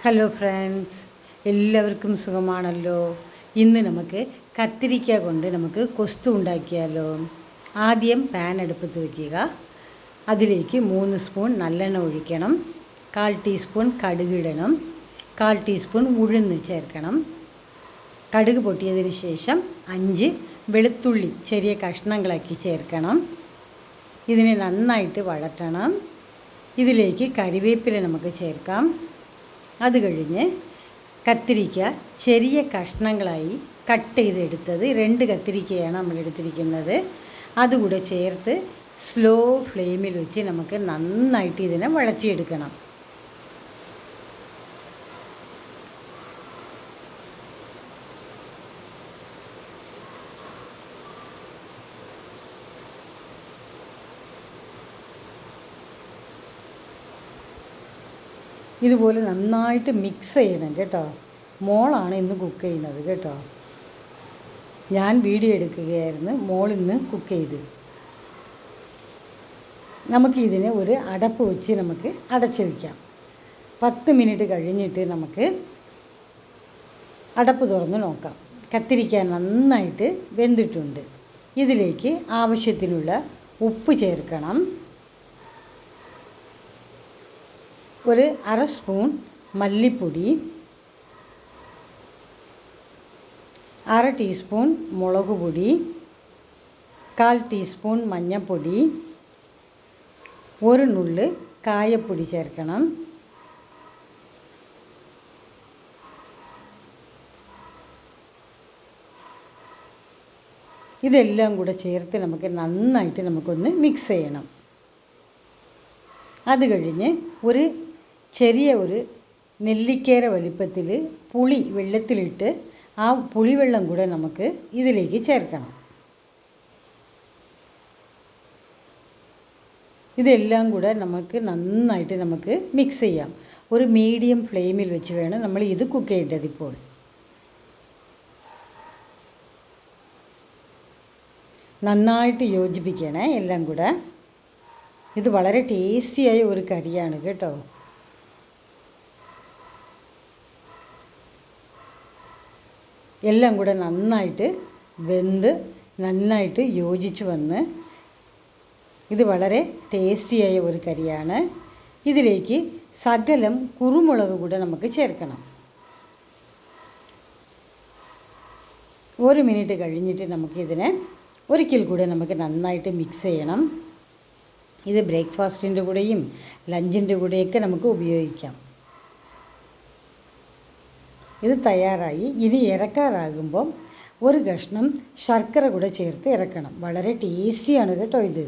Hello friends എല്ലാവർക്കും സുഖമാണല്ലോ. ഇന്ന് നമുക്ക് കത്തിരിക്ക കൊണ്ട് നമുക്ക് കൊസ്തു ഉണ്ടാക്കിയാലോ. ആദ്യം പാൻ അടുപ്പത്ത് വയ്ക്കുക അതിലേക്ക് മൂന്ന് സ്പൂൺ നല്ലെണ്ണ ഒഴിക്കണം. കാൽ ടീസ്പൂൺ കടുകിടണം കാൽ ടീസ്പൂൺ ഉഴുന്ന് ചേർക്കണം. കടുക് പൊട്ടിയതിന് ശേഷം അഞ്ച് വെളുത്തുള്ളി ചെറിയ കഷ്ണങ്ങളാക്കി ചേർക്കണം. ഇതിനെ നന്നായിട്ട് വഴറ്റണം. ഇതിലേക്ക് കരിവേപ്പില നമുക്ക് ചേർക്കാം. അത് കഴിഞ്ഞ് കത്തിരിക്ക ചെറിയ കഷ്ണങ്ങളായി കട്ട് ചെയ്തെടുത്തത് രണ്ട് കത്തിരിക്കയാണ് നമ്മൾ എടുത്തിരിക്കുന്നത്. അതുകൂടെ ചേർത്ത് സ്ലോ ഫ്ലെയിമിൽ വെച്ച് നമുക്ക് നന്നായിട്ട് ഇതിനെ വഴറ്റിയെടുക്കണം. ഇതുപോലെ നന്നായിട്ട് മിക്സ് ചെയ്യണം കേട്ടോ. മോളാണ് ഇന്ന് കുക്ക് ചെയ്യുന്നത് കേട്ടോ. ഞാൻ വീഡിയോ എടുക്കുകയായിരുന്നു മോൾ ഇന്ന് കുക്ക് ചെയ്ത്. നമുക്കിതിനെ ഒരു അടപ്പ് വെച്ച് നമുക്ക് അടച്ചു വയ്ക്കാം പത്ത് മിനിറ്റ് കഴിഞ്ഞിട്ട് നമുക്ക് അടപ്പ് തുറന്ന് നോക്കാം. കത്തിരിക്കാൻ നന്നായിട്ട് വെന്തിട്ടുണ്ട്. ഇതിലേക്ക് ആവശ്യത്തിനുള്ള ഉപ്പ് ചേർക്കണം. ഒരു അര സ്പൂൺ മല്ലിപ്പൊടി അര ടീസ്പൂൺ മുളക് പൊടി കാൽ ടീസ്പൂൺ മഞ്ഞൾപ്പൊടി ഒരു നുള്ള് കായപ്പൊടി ചേർക്കണം. ഇതെല്ലാം കൂടെ ചേർത്ത് നമുക്ക് നന്നായിട്ട് നമുക്കൊന്ന് മിക്സ് ചെയ്യണം. അത് കഴിഞ്ഞ് ഒരു ചെറിയ ഒരു നെല്ലിക്കേര വലിപ്പത്തിൽ പുളി വെള്ളത്തിലിട്ട് ആ പുളിവെള്ളം കൂടെ നമുക്ക് ഇതിലേക്ക് ചേർക്കണം. ഇതെല്ലാം കൂടെ നമുക്ക് നന്നായിട്ട് നമുക്ക് മിക്സ് ചെയ്യാം. ഒരു മീഡിയം ഫ്ലെയിമിൽ വെച്ച് വേണം നമ്മൾ ഇത് കുക്ക് ചെയ്യേണ്ടത് ഇപ്പോൾ. നന്നായിട്ട് യോജിപ്പിക്കണേ എല്ലാം കൂടെ. ഇത് വളരെ ടേസ്റ്റിയായ ഒരു കറിയാണ് കേട്ടോ. എല്ലാം കൂടെ നന്നായിട്ട് വെന്ത് നന്നായിട്ട് യോജിച്ച് വന്ന് ഇത് വളരെ ടേസ്റ്റിയായ ഒരു കറിയാണ്. ഇതിലേക്ക് സകലം കുരുമുളക് കൂടെ നമുക്ക് ചേർക്കണം. ഒരു മിനിറ്റ് കഴിഞ്ഞിട്ട് നമുക്കിതിനെ ഒരിക്കൽ കൂടെ നമുക്ക് നന്നായിട്ട് മിക്സ് ചെയ്യണം. ഇത് ബ്രേക്ക്ഫാസ്റ്റിന്റെ കൂടെയും ലഞ്ചിന്റെ കൂടെയൊക്കെ നമുക്ക് ഉപയോഗിക്കാം. ഇത് തയ്യാറായി ഇനി ഇറക്കാറാകുമ്പം ഒരു കഷ്ണം ശർക്കര കൂടെ ചേർത്ത് ഇറക്കണം വളരെ ടേസ്റ്റിയാണ് കേട്ടോ ഇത്.